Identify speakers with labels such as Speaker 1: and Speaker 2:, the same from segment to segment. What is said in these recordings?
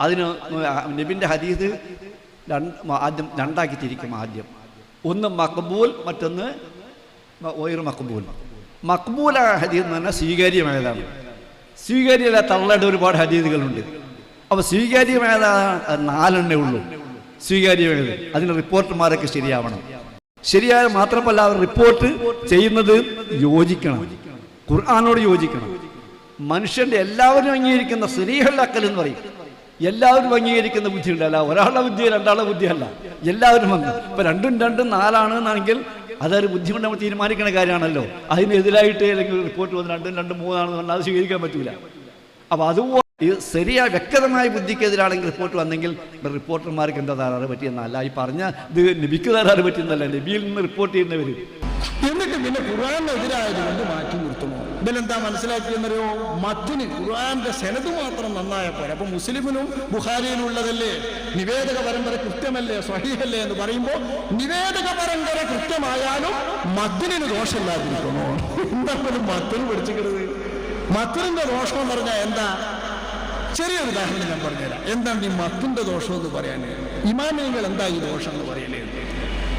Speaker 1: അതിന് നബിന്റെ ഹദീസ് രണ്ട് ആദ്യം രണ്ടാക്കി തിരിക്കും ആദ്യം. ഒന്ന് മക്ബൂൽ മറ്റൊന്ന് ഒയർ മക്ബൂൽ. മക്ബൂലായ ഹദീസ് എന്ന് പറഞ്ഞാൽ സ്വീകാര്യമായതാണ്. സ്വീകാര്യത തള്ളേണ്ട ഒരുപാട് ഹദീസുകളുണ്ട്. അപ്പോൾ സ്വീകാര്യമായതാണ് നാലെണ്ണേ ഉള്ളൂ. സ്വീകാര്യമായത്. അതിന് റിപ്പോർട്ടർമാരൊക്കെ ശരിയാവണം. ശരിയായ മാത്രമല്ല അവർ റിപ്പോർട്ട് ചെയ്യുന്നത് യോജിക്കണം. ഖുർആാനോട് യോജിക്കണം. മനുഷ്യന്റെ എല്ലാവരും അംഗീകരിക്കുന്ന സ്ത്രീഹല്ലക്കൽ എന്ന് പറയും. എല്ലാവരും അംഗീകരിക്കുന്ന ബുദ്ധിയുണ്ടല്ല. ഒരാളുടെ ബുദ്ധി രണ്ടാളുടെ ബുദ്ധിയല്ല. എല്ലാവരും വന്നു. ഇപ്പൊ രണ്ടും രണ്ടും നാലാണ് എന്നാണെങ്കിൽ അതൊരു ബുദ്ധിമുട്ട് നമ്മൾ തീരുമാനിക്കുന്ന കാര്യമാണല്ലോ. അതിനെതിരായിട്ട് അല്ലെങ്കിൽ റിപ്പോർട്ട് വന്ന് രണ്ടും രണ്ടും മൂന്നാണെന്ന് പറഞ്ഞാൽ അത് സ്വീകരിക്കാൻ പറ്റൂല. അപ്പൊ അതുപോലെ ഇത് ശരിയായ വ്യക്തമായ ബുദ്ധിക്കെതിരാണെങ്കിൽ റിപ്പോർട്ട് വന്നെങ്കിൽ റിപ്പോർട്ടർമാർക്ക് എന്താ തകരാറ് പറ്റിയെന്നല്ല ഈ പറഞ്ഞ ഇത് നബിക്ക് തകരാറ് പറ്റിയെന്നല്ല. നബിയിൽ നിന്ന് റിപ്പോർട്ട് ചെയ്യുന്നവർ
Speaker 2: എന്നിട്ട് പിന്നെ ഖുർആാനെതിരായത് കൊണ്ട് മാറ്റി നിർത്തുമോ? ഇതിലെന്താ മനസ്സിലാക്കിയെന്നറിയോ? മത്തിന് ഖുർആാന്റെ സെനത് മാത്രം നന്നായ പോലെ അപ്പൊ മുസ്ലിമിനും ബുഖാരിയിലുള്ളതല്ലേ? നിവേദക പരമ്പര കൃത്യമല്ലേ? സ്വഹീഹല്ലേ എന്ന് പറയുമ്പോൾ നിവേദക പരമ്പര കൃത്യമായാലും മദ്ദിനു ദോഷമില്ലാതിരിക്കണോ എന്തായാലും മത്തിന് പിടിച്ചിക്കരുത് മത്തിനിന്റെ ദോഷം എന്ന് പറഞ്ഞാൽ എന്താ? ചെറിയൊരു ഉദാഹരണം ഞാൻ പറഞ്ഞുതരാം. എന്താണ് ഈ മത്തിന്റെ ദോഷം എന്ന് പറയാൻ ഇമാമിയങ്ങൾ എന്താ ഈ ദോഷം എന്ന് പറയലേ?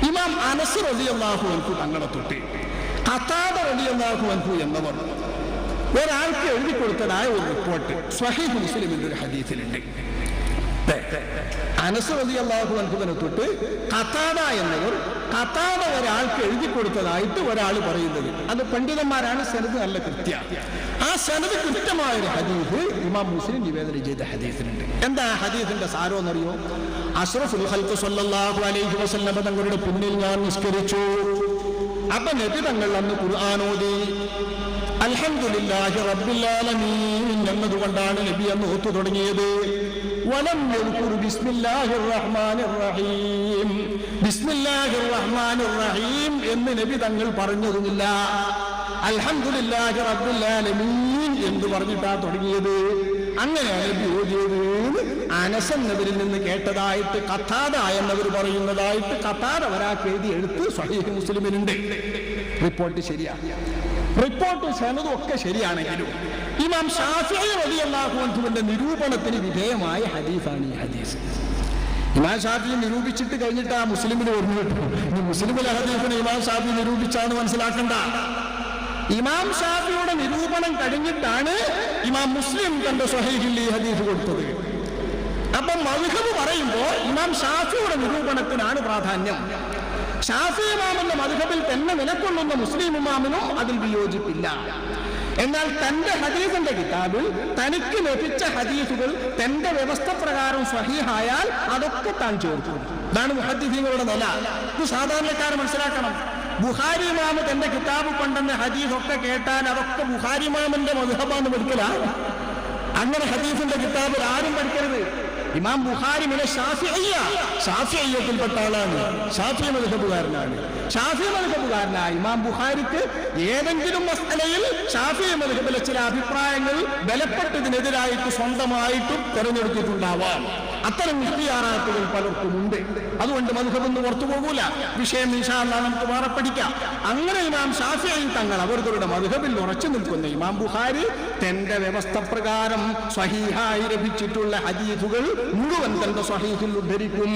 Speaker 2: ഇമാം അനസ് റളിയല്ലാഹു എനിക്ക് തങ്ങളെ തൊട്ട് ഖതാദ റളിയല്ലാഹു അൻഹു എന്നവർ. ഒരാൾക്ക് എഴുതി കൊടുത്തതായ ഒരു റിപ്പോർട്ട് സ്വഹീഫ് മുസ്ലിമിന്റെ ഒരു ഹദീസിലുണ്ട്. അനസ് അനസ് അള്ളാഹു അൻഹുവിനെ തൊട്ട് ഖതാദ എന്നവർ ഖതാദ ഒരാൾക്ക് എഴുതി കൊടുത്തതായിട്ട് ഒരാൾ പറയുന്നത്. അത് പണ്ഡിതന്മാരാണ് സനത് നല്ല കൃത്യ. ആ സനത് കൃത്യമായ ഒരു ഹദീസ് ഇമാം മുസ്ലിം നിവേദനം ചെയ്ത ഹദീസിലുണ്ട്. എന്താ ആ ഹദീസിന്റെ സാരം എന്നറിയോ അഷ്റഫുൽ സല്ലല്ലാഹു അലൈഹി വസല്ലം തങ്ങളുടെ പിന്നിൽ ഞാൻ നിസ്കരിച്ചു. അപ്പൊ നബി തങ്ങൾ അന്ന് ഖുർആാനോദി അൽഹംദുലില്ലാഹി റബ്ബിൽ ആലമീൻ എന്നതുകൊണ്ടാണ് നബി അന്ന് ഓത്തു തുടങ്ങിയത്. വലം യദ്കുർ ബിസ്മില്ലാഹിർ റഹ്മാനിർ റഹീം ബിസ്മില്ലാഹിർ റഹ്മാനിർ റഹീം എന്ന് നബി തങ്ങൾ പറഞ്ഞതുമില്ല. അൽഹംദുലില്ലാഹി റബ്ബിൽ ആലമീൻ എന്ന് പറഞ്ഞിട്ടാ തുടങ്ങിയത്. അങ്ങനെയാണ് നബി അനസ് നിന്ന് കേട്ടതായിട്ട് കഥാത എന്നവർ പറയുന്നതായിട്ട് കഥാത ഒരാൾക്ക് എഴുതി എടുത്ത് സഹീഹ് മുസ്ലിമിനുണ്ട്. റിപ്പോർട്ട് ശരിയാ. റിപ്പോർട്ട് സനതും ഒക്കെ ശരിയാണെങ്കിലും ഇമാം ഷാഫി റളിയല്ലാഹുവിന്റെ നിരൂപണത്തിന് വിധേയമായ ഹദീസാണ് ഈ ഹദീസ്. ഇമാം ഷാഫി നിരൂപിച്ചിട്ട് കഴിഞ്ഞിട്ട് ആ മുസ്ലിമിന് ഓർമ്മ കിട്ടും. മുസ്ലിമിലെ ഹദീസിനെ ഇമാം ഷാഫി നിരൂപിച്ചാണ് മനസ്സിലാക്കണ്ട. ഇമാം ഷാഫിയുടെ നിരൂപണം കഴിഞ്ഞിട്ടാണ് ഇമാം മുസ്ലിം തന്റെ സ്വഹീഹിൽ ഈ കൊടുത്തത്. അപ്പം മധുഹബ് പറയുമ്പോൾ ഇമാം ഷാഫിയുടെ നിരൂപണത്തിനാണ് പ്രാധാന്യം. ഷാഫി ഇമാമിന്റെ മധുഹബിൽ തന്നെ നിലക്കൊള്ളുന്ന മുസ്ലിം ഇമാമിനും അതിൽ വിയോജിപ്പില്ല. എന്നാൽ തന്റെ ഹദീസിന്റെ കിതാബിൽ തനിക്ക് ലഭിച്ച ഹദീസുകൾ തന്റെ വ്യവസ്ഥ പ്രകാരം സ്വഹീഹായാൽ അതൊക്കെ താൻ ചേർത്തു. ഇതാണ് മുഹദ്ദീങ്ങളുടെ നില. ഇത് സാധാരണക്കാരെ മനസ്സിലാക്കണം. ബുഹാരി ഇമാമ് തന്റെ കിതാബ് കൊണ്ടെന്ന് ഹദീസ് ഒക്കെ കേട്ടാൽ അതൊക്കെ ബുഹാരി ഇമാമിന്റെ മധുഹബാന്ന് പഠിക്കല. അങ്ങനെ ഹദീസിന്റെ കിതാബിൽ ആരും പഠിക്കരുത്. ഇമാം ബുഖാരി മുന ഷാഫിയ ഷാഫിയ്യത്തിൽപ്പെട്ട ആളാണ്. ഷാഫി മധുഹബുകാരനാണ് ഷാഫി മധുഹബുകാരനായ ഇമാം ബുഹാരിക്ക് ഏതെങ്കിലും മസലയിൽ ഷാഫി മധുഹബിലെ ചില അഭിപ്രായങ്ങൾ ബലപ്പെട്ടതിനെതിരായിട്ട് സ്വന്തമായിട്ടും തെരഞ്ഞെടുത്തിട്ടുണ്ടാവാം. അത്തരം ഇഷ്ടിയാറാത്തുകൾ പലർക്കും ഉണ്ട്. അതുകൊണ്ട് മധുഹബൊന്ന് പുറത്തു പോകൂല. വിഷയം ഇൻഷാല്ല നമുക്ക് വേറെ പഠിക്കാം. അങ്ങനെ ഇമാം ഷാഫിയും തങ്ങൾ അവരുടെ മധുഹബിൽ ഉറച്ചു നിൽക്കുന്ന ഇമാം ബുഹാരി തന്റെ വ്യവസ്ഥ പ്രകാരം സഹിഹായി ലഭിച്ചിട്ടുള്ള ഹദീസുകൾ മുഴുവൻ തന്റെ സഹീഹിൽ ഉദ്ധരിക്കും.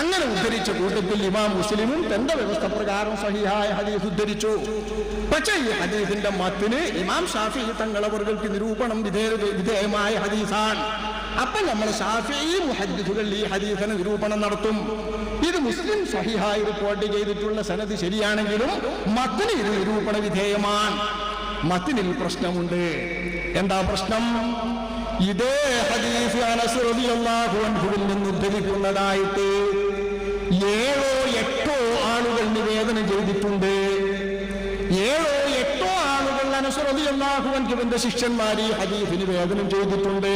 Speaker 2: അങ്ങനെ ഉദ്ധരിച്ച കൂട്ടത്തിൽ ഇമാം മുസ്ലിമും തന്റെ വ്യവസ്ഥ പ്രകാരം സഹിഹായ ഹദീസ് ഉദ്ധരിച്ചു. പക്ഷേ ഈ ഹദീസിന്റെ മത്തിന് ഇമാം ഷാഫി തങ്ങളവർക്ക് നിരൂപണം വിധേയ വിധേയമായ ഹദീസാണ്. അപ്പൊ നമ്മൾ ഷാഫി മുഹദ്ദിസുകൾ ഈ ഹദീസിന് നിരൂപണം നടത്തും. ഇത് മുസ്ലിം സഹിഹായി റിപ്പോർട്ട് ചെയ്തിട്ടുള്ള സനത് ശരിയാണെങ്കിലും മത്തിന് ഇത് നിരൂപണ വിധേയമാണ്. മത്തിനിൽ പ്രശ്നമുണ്ട്. എന്താ പ്രശ്നം? ഇതേ ഹദീസ് അനസ് റളിയല്ലാഹു അൻഹുവിൽ നിന്ന് ഉദ്ധരിക്കുന്നതായിട്ട് ഏഴോ എട്ടോ ആളുകൾ നിവേദനം ചെയ്തിട്ടുണ്ട്. ഏഴോ എട്ടോ ആളുകൾ അനസ് റളിയല്ലാഹു അൻഹുവിന്റെ ശിഷ്യന്മാർ ഈ ഹദീഫ് നിവേദനം ചെയ്തിട്ടുണ്ട്.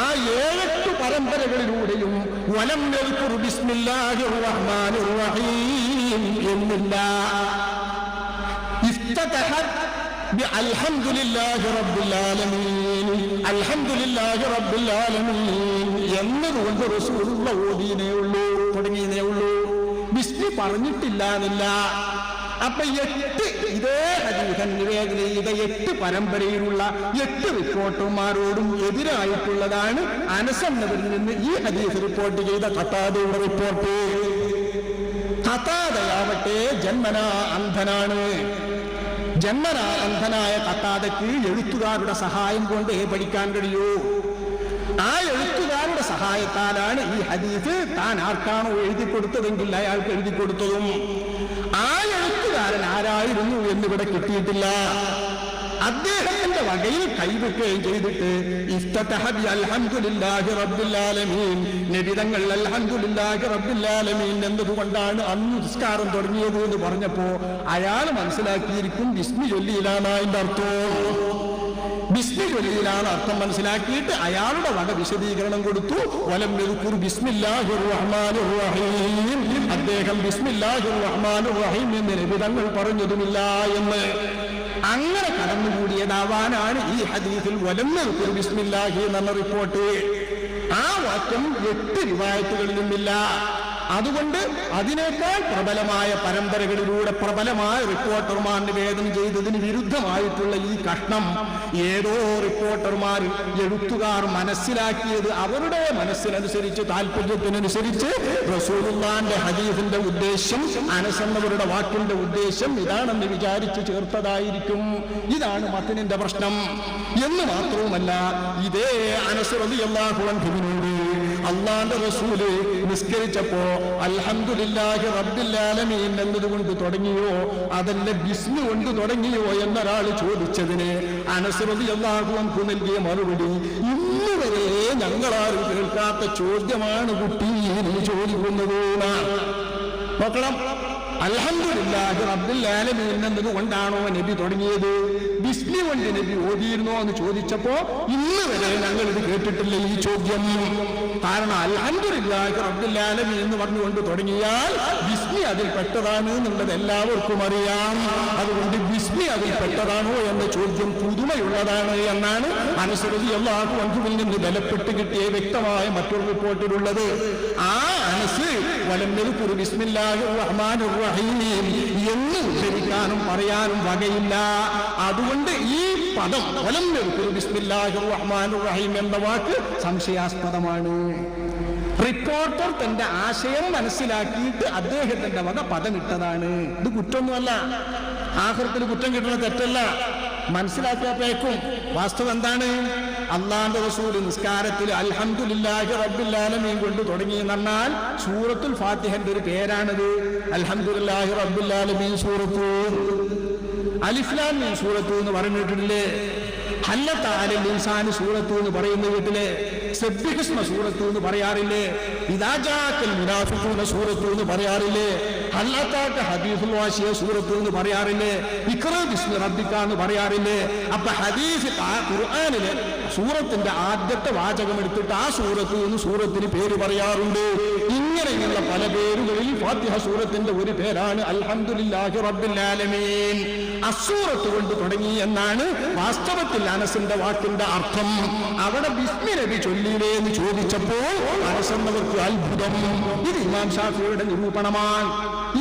Speaker 2: ആ ഏഴെട്ട് പരമ്പരകളിലൂടെയും വലം എന്നില്ല. എന്നതുകൊണ്ട് റസൂലുള്ള ഓതിയനേ ഉള്ളൂ. തുടങ്ങിയതേ ഉള്ളൂ. ബിസ്മി പറഞ്ഞിട്ടില്ല എന്നില്ല അപ്പൊ എട്ട് ഇതേ ഹരീഹൻ ചെയ്ത എട്ട് പരമ്പരയിലുള്ള എട്ട് റിപ്പോർട്ടർമാരോടും എതിരായിട്ടുള്ളതാണ് അനസ് നിന്ന് ഈ ഹരീഫ് റിപ്പോർട്ട് ചെയ്ത കത്താതയുടെ റിപ്പോർട്ട്. കത്താതയാവട്ടെ ജന്മനാ അന്ധനാണ്. ജന്മന കത്താതയ്ക്ക് എഴുത്തുകാരുടെ സഹായം കൊണ്ട് പഠിക്കാൻ കഴിയൂ. ആ എഴുത്തുകാരുടെ സഹായത്താലാണ് ഈ ഹദീസ് താൻ ആർക്കാണോ എഴുതി കൊടുത്തതെങ്കിൽ അയാൾക്ക് എഴുതി കൊടുത്തതും. ആ എഴുത്തുകാരൻ ആരായിരുന്നു എന്നിവിടെ കിട്ടിയിട്ടില്ല. അദ്ദേഹത്തിന്റെ വകയിൽ കൈവെക്കുകയും ചെയ്തിട്ട് എന്തുകൊണ്ടാണ് നബിതങ്ങൾ എന്നതുകൊണ്ടാണ് അന്ന് നിസ്കാരം തുടങ്ങിയത് എന്ന് പറഞ്ഞപ്പോ അയാൾ മനസ്സിലാക്കിയിരിക്കും വിസ്മി ചൊല്ലിയിലാണ് അതിന്റെ അർത്ഥം. ബിസ്മി ചൊല്ലിയിലാണ് അർത്ഥം മനസ്സിലാക്കിയിട്ട് അയാളുടെ വക വിശദീകരണം കൊടുത്തു. വലം റഹീം. അദ്ദേഹം ബിസ്മില്ലാഹിർ റഹ്മാനിർ റഹീം എന്ന് രവിതങ്ങൾ പറഞ്ഞതുമില്ല എന്ന്. അങ്ങനെ കടന്നുകൂടിയതാവാനാണ് ഈ ഹദീസിൽ വലം യദ്കുർ ബിസ്മില്ലാഹി എന്ന റിപ്പോർട്ട് ആ വാക്യം എട്ട് റിവായത്തുകളിലുമില്ല അതുകൊണ്ട് അതിനേക്കാൾ പ്രബലമായ പരമ്പരകളിലൂടെ പ്രബലമായ റിപ്പോർട്ടർമാർ നിവേദനം ചെയ്തതിന് വിരുദ്ധമായിട്ടുള്ള ഈ കഷ്ണം ഏതോ റിപ്പോർട്ടർമാർ എഴുത്തുകാർ മനസ്സിലാക്കിയത് അവരുടെ മനസ്സിനനുസരിച്ച് താല്പര്യത്തിനനുസരിച്ച് റസൂലുള്ളാന്റെ ഹദീസിന്റെ ഉദ്ദേശം അനസന്നവരുടെ വാക്കിന്റെ ഉദ്ദേശം ഇതാണെന്ന് വിചാരിച്ച് ചേർത്തതായിരിക്കും. ഇതാണ് മത്തിനിന്റെ പ്രശ്നം. എന്ന് മാത്രവുമല്ല ഇതേ അനസറതി അള്ളാഹുവിനോട് അള്ളാന്റെ റസൂൽ നിസ്കരിച്ചപ്പോ അൽഹംദുലില്ലാഹി റബ്ബിൽ ആലമീൻ എന്നതുകൊണ്ട് തുടങ്ങിയോ അതല്ല ബിസ്മി കൊണ്ട് തുടങ്ങിയോ എന്നൊരാൾ ചോദിച്ചതിന് അനസറതി അള്ളാഹു നൽകിയ മറുപടി ഇന്ന് വരെ ഞങ്ങളാരും കേൾക്കാത്ത ചോദ്യമാണ് കുട്ടി നീ ചോദിക്കുന്നത്. നോക്കണം എന്നതുകൊണ്ടാണോ നബി തുടങ്ങിയത്? ബിസ്മി കൊണ്ട് നബി ഓതിയിരുന്നോ എന്ന് ചോദിച്ചപ്പോ ഇന്ന് വരെ ഞങ്ങൾ ഇത് കേട്ടിട്ടില്ല ഈ ചോദ്യം. കാരണം അൽഹംദുലില്ലാഹി റബ്ബിൽ ആലമീൻ എന്ന് പറഞ്ഞുകൊണ്ട് തുടങ്ങിയാൽ ബിസ്മി അതിൽ പെട്ടതാണ് എന്നുള്ളത് എല്ലാവർക്കും അറിയാം. അതുകൊണ്ട് ബിസ്മി അതിൽ പെട്ടതാണോ എന്ന ചോദ്യം പുതുമയുള്ളതാണ് എന്നാണ് അനുസൃതി എല്ലാവർക്കും അഞ്ചുവിൽ നിന്ന് ബലപ്പെട്ട് കിട്ടിയ വ്യക്തമായ മറ്റൊരു റിപ്പോർട്ടിലുള്ളത്. ആ റഹീം എന്ന് ഉദ്ധരിക്കാനും പറയാനും വകയില്ല. അതുകൊണ്ട് ഈ പദം വലം ബിസ്മില്ലാഹിർ റഹ്മാനിർ റഹീം എന്ന വാക്ക് സംശയാസ്പദമാണ്. റിപ്പോർട്ടർ തന്റെ ആശയം മനസ്സിലാക്കിയിട്ട് അദ്ദേഹത്തിന്റെ വക പദമിട്ടതാണ് ഇത് കുറ്റമൊന്നുമല്ല. ആഹൃത്തിൽ കുറ്റം കിട്ടുന്ന തെറ്റല്ല. മനസ്സിലാക്കാത്തേക്കും വാസ്തവം എന്താണ്? അള്ളാന്റെ റസൂൽ നിസ്കാരത്തിൽ അൽഹംദുലില്ലാഹി റബ്ബിൽ ആലമീൻ കൊണ്ട് തുടങ്ങി എന്നാൽ സൂറത്തുൽ ഫാത്തിഹന്റെ ഒരു പേരാണിത്. അൽഹംദുലില്ലാഹി റബ്ബിൽ ആലമീൻ സൂറത്തു. അലിഫ്ലാം സൂറത്തു എന്ന് പറഞ്ഞിട്ടില്ലേ? ഹല്ലത്താലിൻസാൻ സൂറത്തു എന്ന് പറയുന്ന വീട്ടിൽ സബ്ബിഹിസ്മ സൂറത്തു എന്ന് പറയാറില്ലേ? ഇതാജാക്കൽ മുനാഫിഖൂന സൂറത്തു എന്ന് പറയാറില്ലേ? ഹല്ലത്താക്ക ഹദീസുൽ വാശിയ സൂറത്തു എന്ന് പറയാറില്ലേ? ഇക്ര ബിസ്മി റബ്ബിക്ക എന്ന് പറയാറില്ലേ? അപ്പൊ ഹദീഫ് ഖുർആനിലെ സൂറത്തിന്റെ ആദ്യത്തെ വാചകം എടുത്തിട്ട് ആ സൂറത്ത് എന്ന് സൂറത്തിന് പേര് പറയാറുണ്ട്. ഇങ്ങനെയുള്ള പല പേരുകളിൽ ഫാത്തിഹ സൂറത്തിന്റെ ഒരു പേരാണ് അൽഹംദുലില്ലാഹി റബ്ബിൽ ആലമീൻ. അസൂറത്ത് കൊണ്ട് തുടങ്ങി എന്നാണ് വാസ്തവത്തിൽ അനസിന്റെ വാക്കിന്റെ അർത്ഥം. അവിടെ ബിസ്മി നബി ചൊല്ലിയില്ലേ എന്ന് ചോദിച്ചപ്പോൾ അനസന്നവർക്ക് അത്ഭുതം. ഇത് ഇമാം ഷാഫിയുടെ നിരൂപണമാണ്.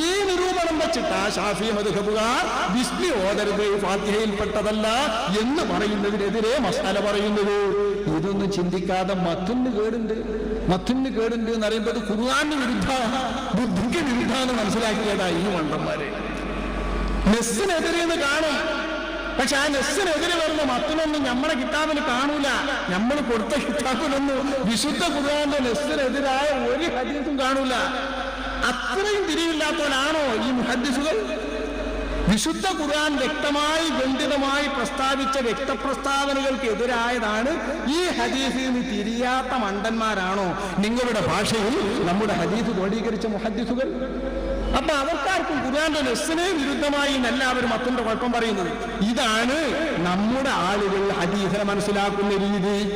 Speaker 2: ഈ നിരൂപണം വെച്ചിട്ട് ആ ഷാഫി മധുഹബുകാർ ബിസ്മി ഓതരുത് ഫാത്തിഹയിൽപ്പെട്ടതല്ല എന്ന് പറയുന്നതിനെതിരെ മസാല പറയുന്നത്. ഇതൊന്നും ചിന്തിക്കാതെ മത്തിന് കേടുണ്ട്. മത്തിന് കേടുണ്ട് എന്ന് പറയുമ്പോൾ ഖുർആാന് വിരുദ്ധ ബുദ്ധിക്ക് വിരുദ്ധ എന്ന് മനസ്സിലാക്കിയതാ ഈ മണ്ടന്മാരെ. നെസ്സിനെതിരെ എന്ന് കാണും. പക്ഷെ ആ നെസ്സിനെതിരെ വരുന്ന മത്തിനൊന്നും നമ്മുടെ കിതാബിൽ കാണൂല. നമ്മൾ കൊടുത്ത കിതാബിലൊന്നും വിശുദ്ധ കുറുവാന്റെ നെസ്സിനെതിരായ ഒരു ഹദീസും കാണൂല. അത്രയും തിരിവില്ലാത്തവനാണോ ഈ മുഹദ്ദിസുകൾ? വിശുദ്ധ ഖുർആൻ വ്യക്തമായി ഖണ്ഡിതമായി പ്രസ്താവിച്ച വ്യക്തപ്രസ്താവനകൾക്ക് എതിരായതാണ് ഈ ഹദീസിൽ നിന്ന് തിരിയാത്ത മണ്ടന്മാരാണോ? നിങ്ങളുടെ ഭാഷയിൽ നമ്മുടെ ഹദീസ് ക്രോഡീകരിച്ച മുഹദ്ദിസുകൾ? അപ്പൊ അവർക്കാർക്കും ഖുർആന്റെ ലെസ്സിനെ വിരുദ്ധമായി എല്ലാവരും അത്തിന്റെ കുഴപ്പം പറയുന്നത്. ഇതാണ് നമ്മുടെ ആളുകൾ ഹദീസിനെ മനസ്സിലാക്കുന്ന രീതി.